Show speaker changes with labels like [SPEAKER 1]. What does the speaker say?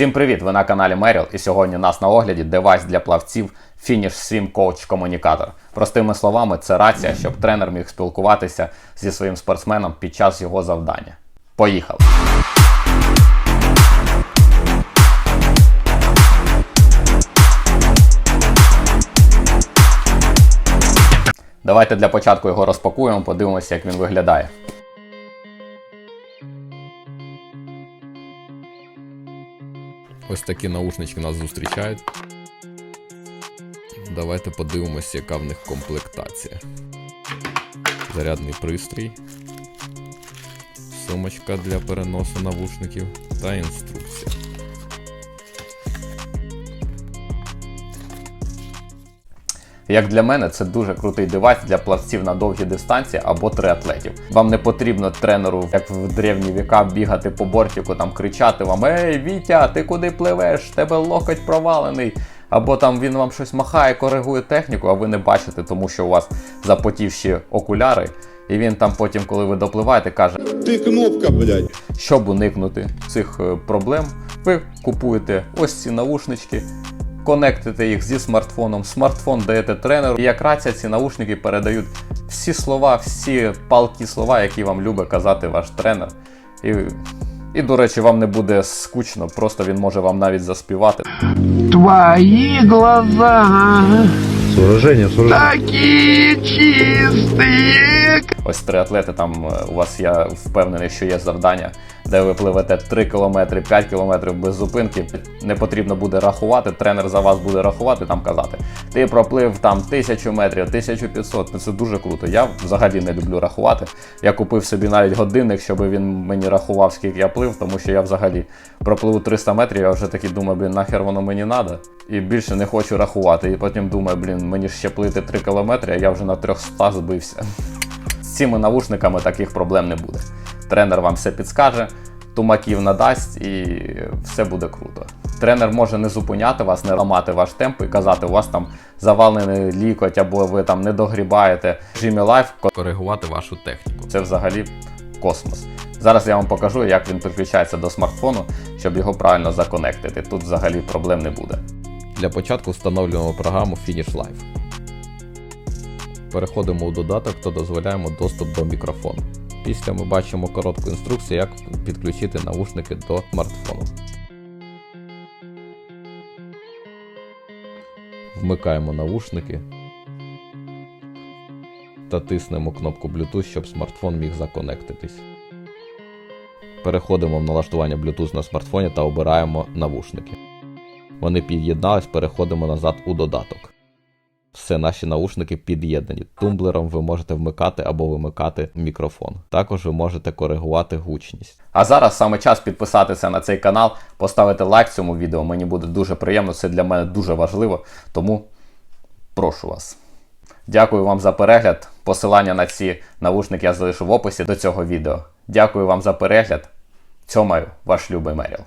[SPEAKER 1] Всім привіт! Ви на каналі Меріл, і сьогодні у нас на огляді девайс для плавців Finish Swim Coach Комунікатор. Простими словами, це рація, щоб тренер міг спілкуватися зі своїм спортсменом під час його завдання. Поїхали! Давайте для початку його розпакуємо, подивимося, як він виглядає.
[SPEAKER 2] Ось такі наушнички нас зустрічають. Давайте подивимося, яка в них комплектація. Зарядний пристрій, сумочка для переносу навушників та інструкція.
[SPEAKER 1] Як для мене, це дуже крутий девайс для плавців на довгі дистанції або триатлетів. Вам не потрібно тренеру, як в древні віка, бігати по бортику, там кричати вам: Ей, Вітя, ти куди пливеш? Тебе локоть провалений. Або там він вам щось махає, коригує техніку, а ви не бачите, тому що у вас запотівші окуляри. І він там потім, коли ви допливаєте, каже:
[SPEAKER 3] Ти кнопка, блядь.
[SPEAKER 1] щоб уникнути цих е, проблем, ви купуєте ось ці наушнички, конектите їх зі смартфоном, смартфон даєте тренеру, і як рація ці наушники передають всі слова, всі палкі слова, які вам любить казати ваш тренер. І, і до речі, вам не буде скучно, просто він може вам навіть заспівати.
[SPEAKER 4] Твої глаза
[SPEAKER 3] Сооружение, сооружение.
[SPEAKER 4] такие чистые,
[SPEAKER 1] Ось триатлети, там е, у вас я впевнений, що є завдання, де ви пливете 3 км, 5 км без зупинки. Не потрібно буде рахувати, тренер за вас буде рахувати, там казати. Ти проплив там 1000 метрів, 1500. Ну, Це дуже круто. Я взагалі не люблю рахувати. Я купив собі навіть годинник, щоб він мені рахував, скільки я плив, тому що я взагалі пропливу 300 метрів, я вже такий думаю, блін, нахер воно мені треба. І більше не хочу рахувати. І потім думаю, блін, мені ж ще плити 3 км, а я вже на 300 збився. З цими навушниками таких проблем не буде. Тренер вам все підскаже, тумаків надасть і все буде круто. Тренер може не зупиняти вас, не ламати ваш темп і казати, у вас там завалений лікоть або ви там не догрібаєте. Режимі лайф
[SPEAKER 2] Коригувати вашу техніку.
[SPEAKER 1] це взагалі космос. Зараз я вам покажу, як він підключається до смартфону, щоб його правильно законектити. Тут взагалі проблем не буде.
[SPEAKER 2] Для початку встановлюємо програму Finish Live. Переходимо у додаток та дозволяємо доступ до мікрофону. Після ми бачимо коротку інструкцію, як підключити наушники до смартфону. Вмикаємо наушники та тиснемо кнопку Bluetooth, щоб смартфон міг законектитись. Переходимо в налаштування Bluetooth на смартфоні та обираємо навушники. Вони під'єднались, переходимо назад у додаток. Все, наші наушники під'єднані. Тумблером ви можете вмикати або вимикати мікрофон. Також ви можете коригувати гучність.
[SPEAKER 1] А зараз саме час підписатися на цей канал, поставити лайк цьому відео. Мені буде дуже приємно, це для мене дуже важливо. Тому прошу вас. Дякую вам за перегляд. Посилання на ці навушники я залишу в описі до цього відео. Дякую вам за перегляд. Цьомаю, ваш любий Меріл.